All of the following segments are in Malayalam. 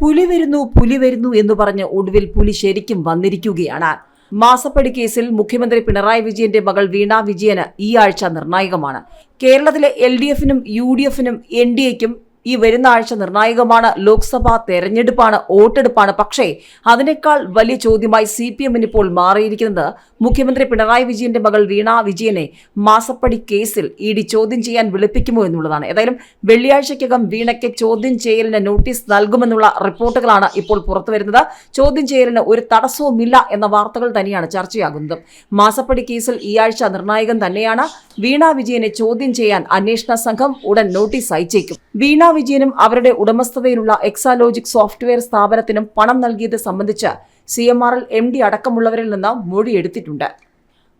പുലി വരുന്നു പുലി വരുന്നു എന്ന് പറഞ്ഞ് ഒടുവിൽ പുലി ശരിക്കും വന്നിരിക്കുകയാണ്. മാസപ്പടി കേസിൽ മുഖ്യമന്ത്രി പിണറായി വിജയന്റെ മകൾ വീണ വിജയന് ഈ ആഴ്ച നിർണായകമാണ്. കേരളത്തിലെ എൽ ഡി എഫിനും യു ഡി എഫിനും എൻ ഡി എക്കും ഈ വരുന്ന ആഴ്ച നിർണായകമാണ് ലോക്സഭാ തെരഞ്ഞെടുപ്പാണ് വോട്ടെടുപ്പാണ്. പക്ഷേ അതിനേക്കാൾ വലിയ ചോദ്യമായി സി പി എമ്മിന് ഇപ്പോൾ മാറിയിരിക്കുന്നത് മുഖ്യമന്ത്രി പിണറായി വിജയന്റെ മകൾ വീണ വിജയനെ മാസപ്പടി കേസിൽ ഇ ഡി ചോദ്യം ചെയ്യാൻ വിളിപ്പിക്കുമോ എന്നുള്ളതാണ്. ഏതായാലും വെള്ളിയാഴ്ചയ്ക്കകം വീണയ്ക്ക് ചോദ്യം ചെയ്യലിന് നോട്ടീസ് നൽകുമെന്നുള്ള റിപ്പോർട്ടുകളാണ് ഇപ്പോൾ പുറത്തുവരുന്നത് ചോദ്യം ചെയ്യലിന് ഒരു തടസ്സവുമില്ല എന്ന വാർത്തകൾ തന്നെയാണ് ചർച്ചയാകുന്നത്. മാസപ്പടി കേസിൽ ഈ ആഴ്ച നിർണായകം തന്നെയാണ്. വീണ വിജയനെ ചോദ്യം ചെയ്യാൻ അന്വേഷണ സംഘം ഉടൻ നോട്ടീസ് അയച്ചേക്കും. വീണ വിജയനും അവരുടെ ഉടമസ്ഥതയിലുള്ള എക്സാലോജിക് സോഫ്റ്റ്വെയർ സ്ഥാപനത്തിനും പണം നൽകിയത് സംബന്ധിച്ച് C M R L M D അടക്കമുള്ളവരിൽ നിന്ന് മൊഴിയെടുത്തിട്ടുണ്ട്.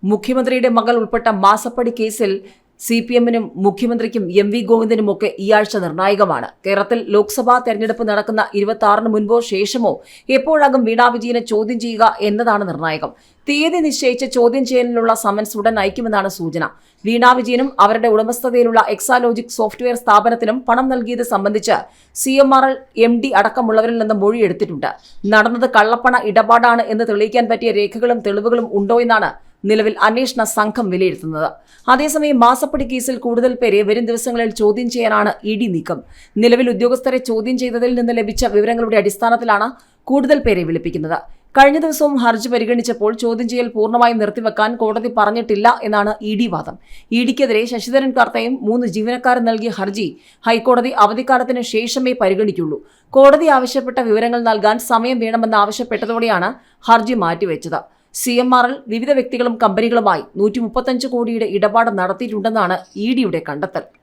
മുഖ്യമന്ത്രിയുടെ മകൾ ഉൾപ്പെട്ട മാസപ്പടി കേസിൽ സി പി എമ്മിനും മുഖ്യമന്ത്രിക്കും എം വി ഗോവിന്ദനുമൊക്കെ ഈ ആഴ്ച നിർണായകമാണ്. കേരളത്തിൽ ലോക്സഭാ തെരഞ്ഞെടുപ്പ് നടക്കുന്ന ഇരുപത്തി ആറിന് മുൻപോ ശേഷമോ എപ്പോഴാകും വീണാ വിജയനെ ചോദ്യം ചെയ്യുക എന്നതാണ് നിർണായകം. തീയതി നിശ്ചയിച്ച് ചോദ്യം ചെയ്യലിനുള്ള സമൻസ് ഉടൻ അയക്കുമെന്നാണ് സൂചന. വീണാ വിജയനും അവരുടെ ഉടമസ്ഥതയിലുള്ള എക്സാലോജിക് സോഫ്റ്റ്വെയർ സ്ഥാപനത്തിനും പണം നൽകിയത് സംബന്ധിച്ച് C M R L M D അടക്കമുള്ളവരിൽ നിന്ന് മൊഴിയെടുത്തിട്ടുണ്ട്. നടന്നത് കള്ളപ്പണ ഇടപാടാണ് എന്ന് തെളിയിക്കാൻ പറ്റിയ രേഖകളും തെളിവുകളും ഉണ്ടോ എന്നാണ് നിലവിൽ അന്വേഷണ സംഘം വിലയിരുത്തുന്നത്. അതേസമയം മാസപ്പടി കേസിൽ കൂടുതൽ പേരെ വരും ദിവസങ്ങളിൽ ചോദ്യം ചെയ്യാനാണ് ഇ ഡി നീക്കം. നിലവിൽ ഉദ്യോഗസ്ഥരെ ചോദ്യം ചെയ്തതിൽ നിന്ന് ലഭിച്ച വിവരങ്ങളുടെ അടിസ്ഥാനത്തിലാണ് കൂടുതൽ പേരെ വിളിപ്പിക്കുന്നത്. കഴിഞ്ഞ ദിവസവും ഹർജി പരിഗണിച്ചപ്പോൾ ചോദ്യം ചെയ്യൽ പൂർണമായും നിർത്തിവെക്കാൻ കോടതി പറഞ്ഞിട്ടില്ല എന്നാണ് ഇ ഡി വാദം. ഇ ഡിക്കെതിരെ ശശിധരൻ കർത്തയും മൂന്ന് ജീവനക്കാരും നൽകിയ ഹർജി ഹൈക്കോടതി അവധിക്കാലത്തിന് ശേഷമേ പരിഗണിക്കുള്ളൂ. കോടതി ആവശ്യപ്പെട്ട വിവരങ്ങൾ നൽകാൻ സമയം വേണമെന്ന് ആവശ്യപ്പെട്ടതോടെയാണ് ഹർജി മാറ്റിവെച്ചത്. സി എം ആറിൽ വിവിധ വ്യക്തികളും കമ്പനികളുമായി നൂറ്റി മുപ്പത്തഞ്ച് കോടിയുടെ ഇടപാട് നടത്തിയിട്ടുണ്ടെന്നാണ് ഇ ഡിയുടെ കണ്ടെത്തൽ.